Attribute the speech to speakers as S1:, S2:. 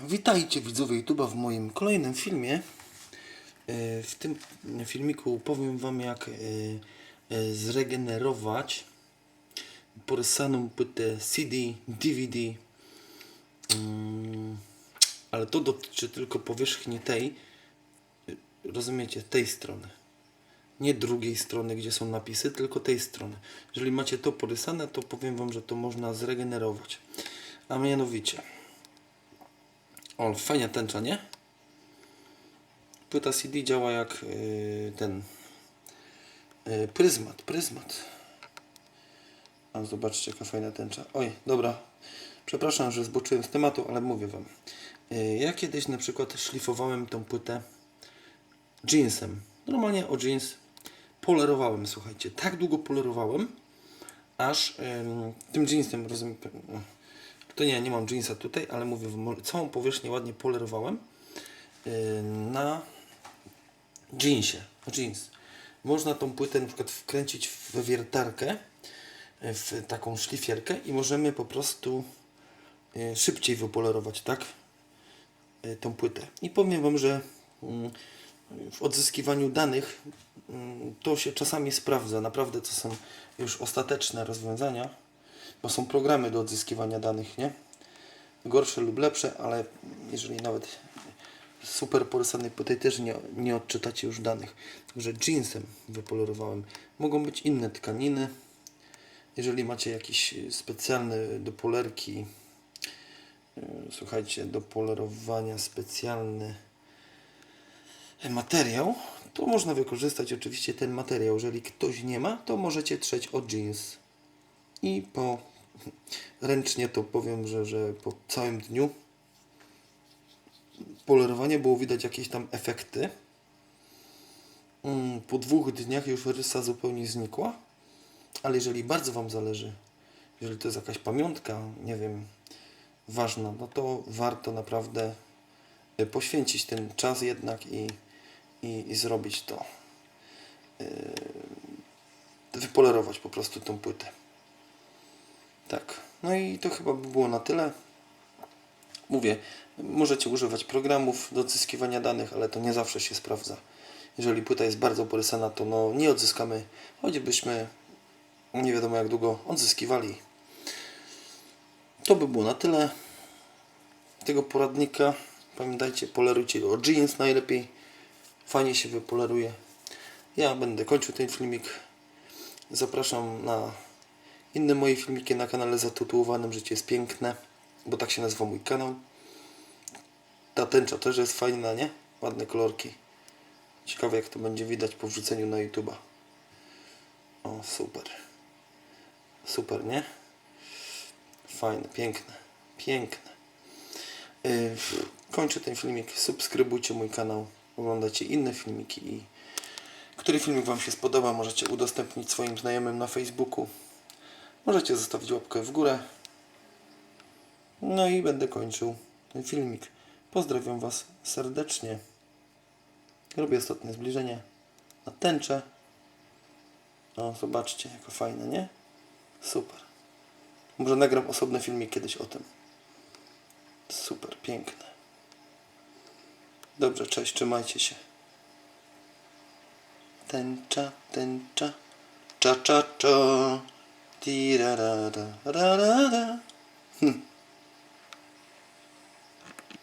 S1: Witajcie widzowie YouTube'a w moim kolejnym filmie. E, W tym filmiku powiem Wam jak e, e, zregenerować porysaną płytę CD, DVD. Mm, Ale to dotyczy tylko powierzchni tej, rozumiecie, tej strony. Nie drugiej strony, gdzie są napisy, tylko tej strony. Jeżeli macie to porysane, to powiem Wam, że to można zregenerować. A mianowicie, o, fajnie tęcza, nie? Płyta CD działa jak yy, ten yy, pryzmat, pryzmat. A zobaczcie, jaka fajna tęcza. Oj, dobra. Przepraszam, że zboczyłem z tematu, ale mówię Wam. Yy, ja kiedyś na przykład szlifowałem tą płytę jeansem. Normalnie o jeans polerowałem, słuchajcie. Tak długo polerowałem, aż ym, tym jeansem, rozumiem, to nie, nie mam jeansa tutaj, ale mówię, całą powierzchnię ładnie polerowałem yy, na jeansie, jeans. Można tą płytę na przykład wkręcić w wiertarkę, yy, w taką szlifierkę i możemy po prostu yy, szybciej wypolerować, tak? Tą płytę. I powiem Wam, że mm, w odzyskiwaniu danych mm, to się czasami sprawdza. Naprawdę to są już ostateczne rozwiązania, bo są programy do odzyskiwania danych, nie? Gorsze lub lepsze, ale jeżeli nawet super porysanej płyty też nie, nie odczytacie już danych. Także jeansem wypolerowałem. Mogą być inne tkaniny. Jeżeli macie jakiś specjalny do polerki, yy, słuchajcie, do polerowania specjalny materiał, to można wykorzystać oczywiście ten materiał. Jeżeli ktoś nie ma, to możecie trzeć o jeans. I po ręcznie to powiem, że, że po całym dniu polerowanie było widać jakieś tam efekty. Mm, Po dwóch dniach już rysa zupełnie znikła. Ale jeżeli bardzo Wam zależy, jeżeli to jest jakaś pamiątka, nie wiem, ważna, no to warto naprawdę y, poświęcić ten czas jednak i, i, i zrobić to. Yy, wypolerować po prostu tą płytę. Tak. No i to chyba by było na tyle. Mówię, możecie używać programów do odzyskiwania danych, ale to nie zawsze się sprawdza. Jeżeli płyta jest bardzo porysana, to no nie odzyskamy, choćbyśmy nie wiadomo jak długo odzyskiwali. To by było na tyle tego poradnika. Pamiętajcie, polerujcie go o jeans najlepiej. Fajnie się wypoleruje. Ja będę kończył ten filmik. Zapraszam na inne moje filmiki na kanale zatytułowanym Życie jest piękne, bo tak się nazywa mój kanał. Ta tęcza też jest fajna, nie? Ładne kolorki. Ciekawe jak to będzie widać po wrzuceniu na YouTube'a. O, super. Super, nie? Fajne, piękne. Piękne. Yy, kończę ten filmik. Subskrybujcie mój kanał. Oglądajcie inne filmiki i który filmik Wam się spodoba, możecie udostępnić swoim znajomym na Facebooku. Możecie zostawić łapkę w górę. No i będę kończył ten filmik. Pozdrawiam Was serdecznie. Robię ostatnie zbliżenie na tęczę. O, zobaczcie, jako fajne, nie? Super. Może nagram osobny filmik kiedyś o tym. Super, piękne. Dobrze, cześć, trzymajcie się. Tęcza, tęcza, cza, cza, cza. Di da da da da da da.